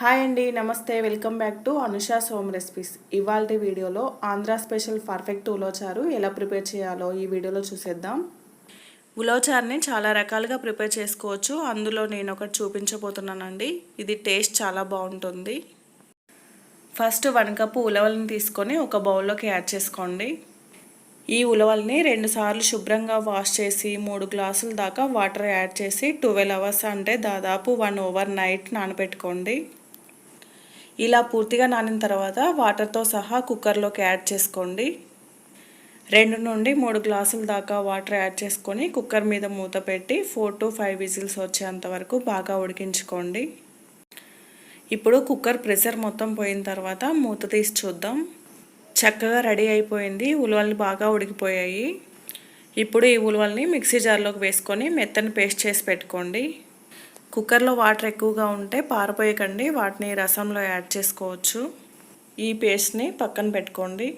Hi అండి నమస్తే. Welcome back to Anusha's home recipes ఇవాళ వీడియోలో ఆంధ్ర స్పెషల్ పర్ఫెక్ట్ ఉలోచారు ఎలా ప్రిపేర్ చేయాలో ఈ వీడియోలో చూసేద్దాం. ఉలోచారుని చాలా రకాలుగా ప్రిపేర్ చేసుకోవచ్చు. అందులో నేను ఒకటి చూపించబోతున్నానండి. ఇది టేస్ట్ చాలా బాగుంటుంది. ఫస్ట్ వన్ కప్పు ఉలవల్ని తీసుకొని ఒక బౌల్లోకి యాడ్ చేసుకోండి. ఈ ఉలవల్ని రెండుసార్లు శుభ్రంగా వాష్ చేసి మూడు గ్లాసుల దాకా వాటర్ యాడ్ చేసి ట్వెల్వ్ అవర్స్ అంటే దాదాపు వన్ ఓవర్ నైట్ నానబెట్టుకోండి. ఇలా పూర్తిగా నానిన తర్వాత వాటర్తో సహా కుక్కర్లోకి యాడ్ చేసుకోండి. రెండు నుండి మూడు గ్లాసుల దాకా వాటర్ యాడ్ చేసుకొని కుక్కర్ మీద మూత పెట్టి ఫోర్ టు ఫైవ్ విజిల్స్ వచ్చేంత వరకు బాగా ఉడికించుకోండి. ఇప్పుడు కుక్కర్ ప్రెషర్ మొత్తం పోయిన తర్వాత మూత తీసి చూద్దాం. చక్కగా రెడీ అయిపోయింది. ఉలవలు బాగా ఉడికిపోయాయి. ఇప్పుడు ఈ ఉలవల్ని మిక్సీ జార్లోకి వేసుకొని మెత్తని పేస్ట్ చేసి పెట్టుకోండి. కుక్కర్లో వాటర్ ఎక్కువగా ఉంటే పారిపోయకండి వాటిని రసంలో యాడ్ చేసుకోవచ్చు. ఈ పేస్ట్ని పక్కన పెట్టుకోండి.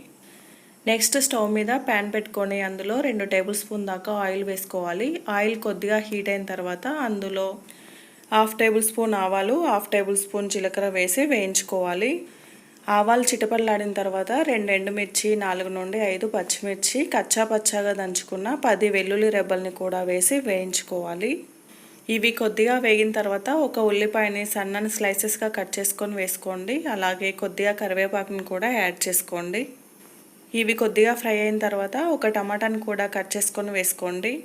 నెక్స్ట్ స్టవ్ మీద ప్యాన్ పెట్టుకొని అందులో రెండు టేబుల్ స్పూన్ దాకా ఆయిల్ వేసుకోవాలి. ఆయిల్ కొద్దిగా హీట్ అయిన తర్వాత అందులో హాఫ్ టేబుల్ స్పూన్ ఆవాలు హాఫ్ టేబుల్ స్పూన్ జీలకర్ర వేసి వేయించుకోవాలి. ఆవాలు చిటపల్లాడిన తర్వాత రెండు ఎండుమిర్చి నాలుగు నుండి ఐదు పచ్చిమిర్చి కచ్చా పచ్చాగా దంచుకున్న పది వెల్లుల్లి రెబ్బల్ని కూడా వేసి వేయించుకోవాలి. ఇవి కొద్దిగా వేగిన తర్వాత ఒక ఉల్లిపాయని సన్నని స్లైసెస్గా కట్ చేసుకొని వేసుకోండి. అలాగే కొద్దిగా కరివేపాకుని కూడా యాడ్ చేసుకోండి. ఇవి కొద్దిగా ఫ్రై అయిన తర్వాత ఒక టమాటాని కూడా కట్ చేసుకొని వేసుకోండి.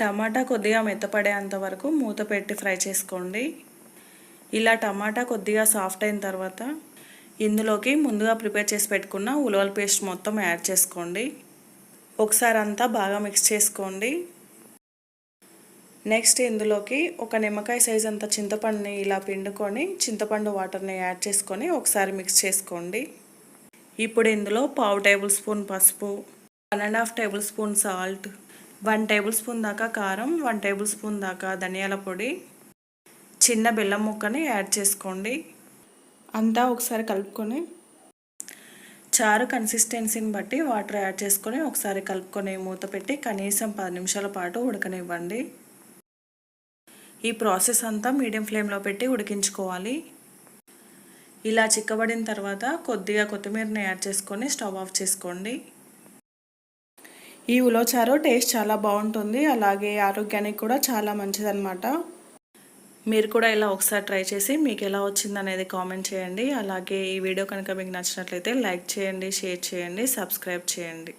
టమాటా కొద్దిగా మెత్తపడేంత వరకు మూత పెట్టి ఫ్రై చేసుకోండి. ఇలా టమాటా కొద్దిగా సాఫ్ట్ అయిన తర్వాత ఇందులోకి ముందుగా ప్రిపేర్ చేసి పెట్టుకున్న ఉలవల పేస్ట్ మొత్తం యాడ్ చేసుకోండి. ఒకసారి అంతా బాగా మిక్స్ చేసుకోండి. నెక్స్ట్ ఇందులోకి ఒక నిమ్మకాయ సైజ్ అంత చింతపండుని ఇలా పిండుకొని చింతపండు వాటర్ని యాడ్ చేసుకొని ఒకసారి మిక్స్ చేసుకోండి. ఇప్పుడు ఇందులో పావు టేబుల్ స్పూన్ పసుపు one and half tablespoon salt one tablespoon దాకా కారం వన్ టేబుల్ స్పూన్ దాకా ధనియాల పొడి చిన్న బెల్లం ముక్కని యాడ్ చేసుకోండి. అంతా ఒకసారి కలుపుకొని చారు కన్సిస్టెన్సీని బట్టి వాటర్ యాడ్ చేసుకొని ఒకసారి కలుపుకొని మూత పెట్టి కనీసం పది నిమిషాల పాటు ఉడకనివ్వండి. ఈ ప్రాసెస్ అంతా మీడియం ఫ్లేమ్లో పెట్టి ఉడికించుకోవాలి. ఇలా చిక్కబడిన తర్వాత కొద్దిగా కొత్తిమీరని యాడ్ చేసుకొని స్టవ్ ఆఫ్ చేసుకోండి. ఈ ఉలోచారు టేస్ట్ చాలా బాగుంటుంది. అలాగే ఆరోగ్యానికి కూడా చాలా మంచిదన్నమాట. మీరు కూడా ఇలా ఒకసారి ట్రై చేసి మీకు ఎలా వచ్చింది అనేది కామెంట్ చేయండి. అలాగే ఈ వీడియో కనుక మీకు నచ్చినట్లయితే లైక్ చేయండి షేర్ చేయండి సబ్స్క్రైబ్ చేయండి.